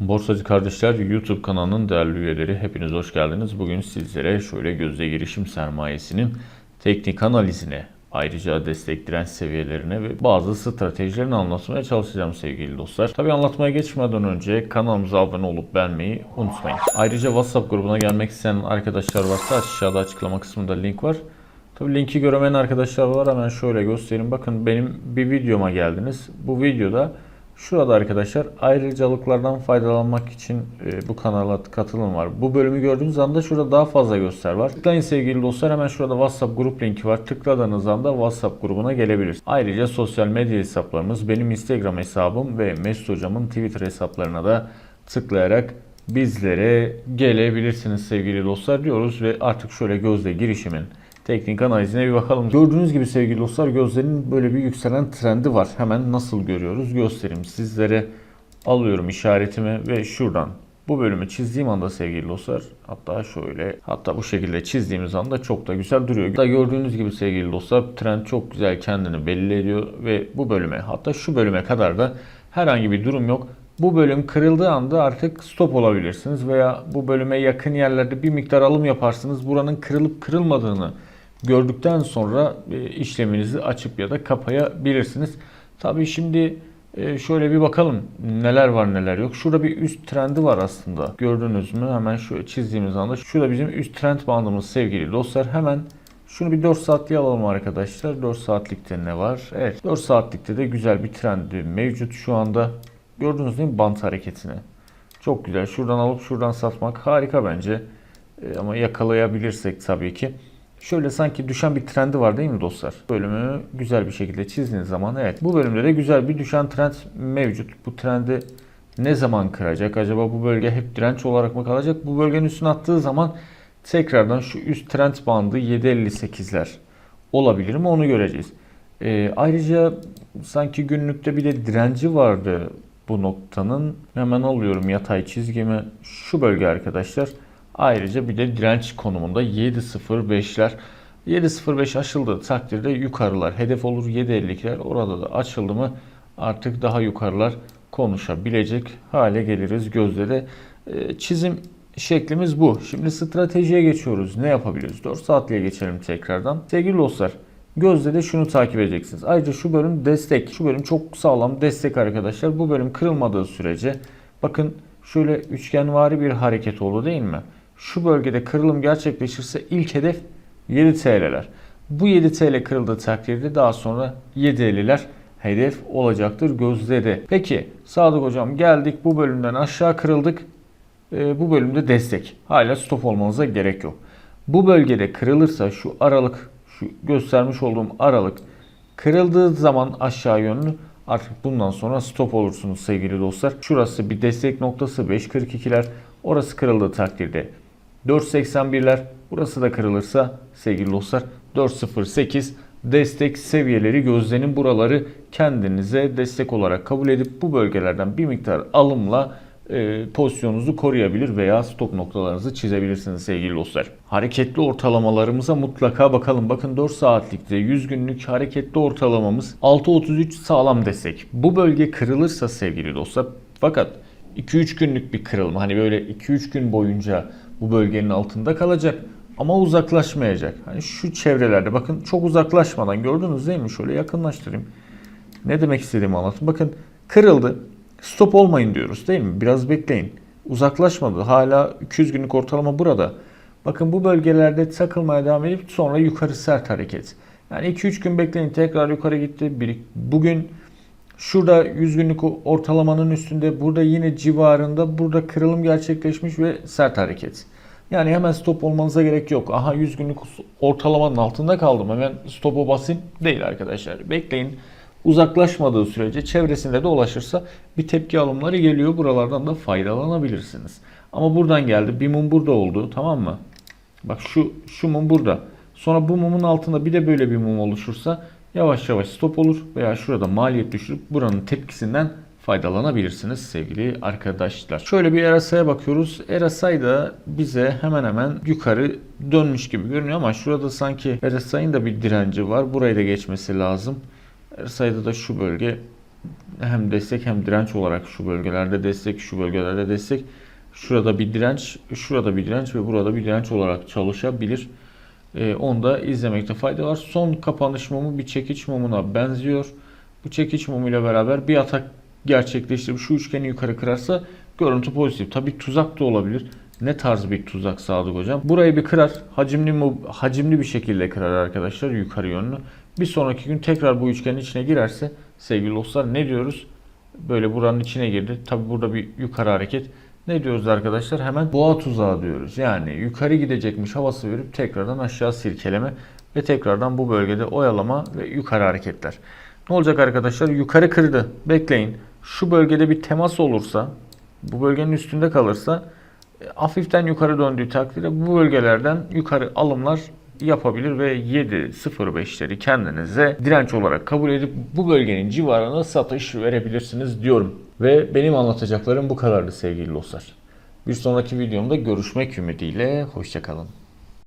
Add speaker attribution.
Speaker 1: Borsacı Kardeşler YouTube kanalının değerli üyeleri hepiniz hoş geldiniz. Bugün sizlere şöyle gözde girişim sermayesinin teknik analizine, ayrıca destek direnç seviyelerine ve bazı stratejilerini anlatmaya çalışacağım sevgili dostlar. Tabi anlatmaya geçmeden önce kanalımıza abone olup beğenmeyi unutmayın. Ayrıca WhatsApp grubuna gelmek isteyen arkadaşlar varsa aşağıda açıklama kısmında link var. Tabii linki göremeyen arkadaşlar var hemen şöyle göstereyim. Bakın benim bir videoma geldiniz. Bu videoda Şurada arkadaşlar ayrıcalıklardan faydalanmak için e, bu kanala katılım var. Bu bölümü gördüğünüz anda şurada daha fazla göster var. Tıklayın sevgili dostlar hemen şurada WhatsApp grup linki var. Tıkladığınız anda WhatsApp grubuna gelebilirsiniz. Ayrıca sosyal medya hesaplarımız benim Instagram hesabım ve Mesut Hocam'ın Twitter hesaplarına da tıklayarak bizlere gelebilirsiniz sevgili dostlar diyoruz ve artık şöyle gözle girişimin teknik analizine bir bakalım. Gördüğünüz gibi sevgili dostlar gözlerin böyle bir yükselen trendi var. Hemen nasıl görüyoruz göstereyim sizlere. Alıyorum işaretimi ve şuradan bu bölümü çizdiğim anda sevgili dostlar hatta şöyle hatta bu şekilde çizdiğimiz anda çok da güzel duruyor. Da gördüğünüz gibi sevgili dostlar trend çok güzel kendini belli ediyor ve bu bölüme hatta şu bölüme kadar da herhangi bir durum yok. Bu bölüm kırıldığı anda artık stop olabilirsiniz veya bu bölüme yakın yerlerde bir miktar alım yaparsınız. Buranın kırılıp kırılmadığını gördükten sonra e, işleminizi açıp ya da kapayabilirsiniz. Tabii şimdi e, şöyle bir bakalım neler var neler yok. Şurada bir üst trendi var aslında. Gördünüz mü? Hemen şöyle çizdiğimiz anda şurada bizim üst trend bandımız sevgili dostlar. Hemen şunu bir 4 saatliğe alalım arkadaşlar. 4 saatlikte ne var? Evet 4 saatlikte de güzel bir trendi mevcut şu anda. Gördünüz değil mi bant hareketini? Çok güzel. Şuradan alıp şuradan satmak harika bence. E, ama yakalayabilirsek tabii ki. Şöyle sanki düşen bir trendi var değil mi dostlar? Bölümü güzel bir şekilde çizdiğiniz zaman evet bu bölümde de güzel bir düşen trend mevcut. Bu trendi ne zaman kıracak? Acaba bu bölge hep direnç olarak mı kalacak? Bu bölgenin üstüne attığı zaman tekrardan şu üst trend bandı 7.58'ler olabilir mi onu göreceğiz. Ee, ayrıca sanki günlükte bir de direnci vardı bu noktanın. Hemen alıyorum yatay çizgimi. Şu bölge arkadaşlar. Ayrıca bir de direnç konumunda 7.05'ler. 7.05 aşıldığı takdirde yukarılar hedef olur 7.52'ler orada da açıldı mı artık daha yukarılar konuşabilecek hale geliriz gözlere. Ee, çizim şeklimiz bu. Şimdi stratejiye geçiyoruz. Ne yapabiliriz? 4 saatliğe geçelim tekrardan. Sevgili dostlar Gözde de şunu takip edeceksiniz. Ayrıca şu bölüm destek. Şu bölüm çok sağlam destek arkadaşlar. Bu bölüm kırılmadığı sürece bakın şöyle üçgenvari bir hareket oldu değil mi? Şu bölgede kırılım gerçekleşirse ilk hedef 7 TL'ler. Bu 7 TL kırıldığı takdirde daha sonra 7.50'ler hedef olacaktır gözde de. Peki Sadık hocam geldik bu bölümden aşağı kırıldık. Ee, bu bölümde destek. Hala stop olmanıza gerek yok. Bu bölgede kırılırsa şu aralık şu göstermiş olduğum aralık kırıldığı zaman aşağı yönlü artık bundan sonra stop olursunuz sevgili dostlar. Şurası bir destek noktası 5.42'ler. Orası kırıldığı takdirde 4.81'ler. Burası da kırılırsa sevgili dostlar 4.08 destek seviyeleri gözlenin buraları kendinize destek olarak kabul edip bu bölgelerden bir miktar alımla e, pozisyonunuzu koruyabilir veya stop noktalarınızı çizebilirsiniz sevgili dostlar. Hareketli ortalamalarımıza mutlaka bakalım. Bakın 4 saatlikte 100 günlük hareketli ortalamamız 6.33 sağlam destek. Bu bölge kırılırsa sevgili dostlar fakat 2-3 günlük bir kırılma hani böyle 2-3 gün boyunca bu bölgenin altında kalacak ama uzaklaşmayacak. Hani şu çevrelerde bakın çok uzaklaşmadan gördünüz değil mi? Şöyle yakınlaştırayım. Ne demek istediğimi anlatayım. Bakın kırıldı. Stop olmayın diyoruz değil mi? Biraz bekleyin. Uzaklaşmadı. Hala 200 günlük ortalama burada. Bakın bu bölgelerde takılmaya devam edip sonra yukarı sert hareket. Yani 2-3 gün bekleyin tekrar yukarı gitti. Bugün Şurada 100 günlük ortalamanın üstünde burada yine civarında burada kırılım gerçekleşmiş ve sert hareket. Yani hemen stop olmanıza gerek yok. Aha 100 günlük ortalamanın altında kaldım hemen stopu basayım değil arkadaşlar. Bekleyin uzaklaşmadığı sürece çevresinde de ulaşırsa bir tepki alımları geliyor. Buralardan da faydalanabilirsiniz. Ama buradan geldi. Bir mum burada oldu. Tamam mı? Bak şu şu mum burada. Sonra bu mumun altında bir de böyle bir mum oluşursa yavaş yavaş stop olur veya şurada maliyet düşürüp buranın tepkisinden faydalanabilirsiniz sevgili arkadaşlar. Şöyle bir RSI'ye bakıyoruz. RSI da bize hemen hemen yukarı dönmüş gibi görünüyor ama şurada sanki RSI'nin da bir direnci var. Burayı da geçmesi lazım. RSI'da da şu bölge hem destek hem direnç olarak şu bölgelerde destek, şu bölgelerde destek. Şurada bir direnç, şurada bir direnç ve burada bir direnç olarak çalışabilir. Ee, onu da izlemekte fayda var. Son kapanış mumu bir çekiç mumuna benziyor. Bu çekiç mumuyla beraber bir atak gerçekleştirip şu üçgeni yukarı kırarsa görüntü pozitif. Tabi tuzak da olabilir. Ne tarz bir tuzak Sadık hocam? Burayı bir kırar. Hacimli mu, hacimli bir şekilde kırar arkadaşlar yukarı yönlü. Bir sonraki gün tekrar bu üçgenin içine girerse sevgili dostlar ne diyoruz? Böyle buranın içine girdi. Tabi burada bir yukarı hareket. Ne diyoruz arkadaşlar? Hemen boğa tuzağı diyoruz. Yani yukarı gidecekmiş havası verip tekrardan aşağı silkeleme ve tekrardan bu bölgede oyalama ve yukarı hareketler. Ne olacak arkadaşlar? Yukarı kırdı. Bekleyin. Şu bölgede bir temas olursa, bu bölgenin üstünde kalırsa e, hafiften yukarı döndüğü takdirde bu bölgelerden yukarı alımlar yapabilir ve 7.05'leri kendinize direnç olarak kabul edip bu bölgenin civarına satış verebilirsiniz diyorum. Ve benim anlatacaklarım bu kadardı sevgili dostlar. Bir sonraki videomda görüşmek ümidiyle. Hoşçakalın.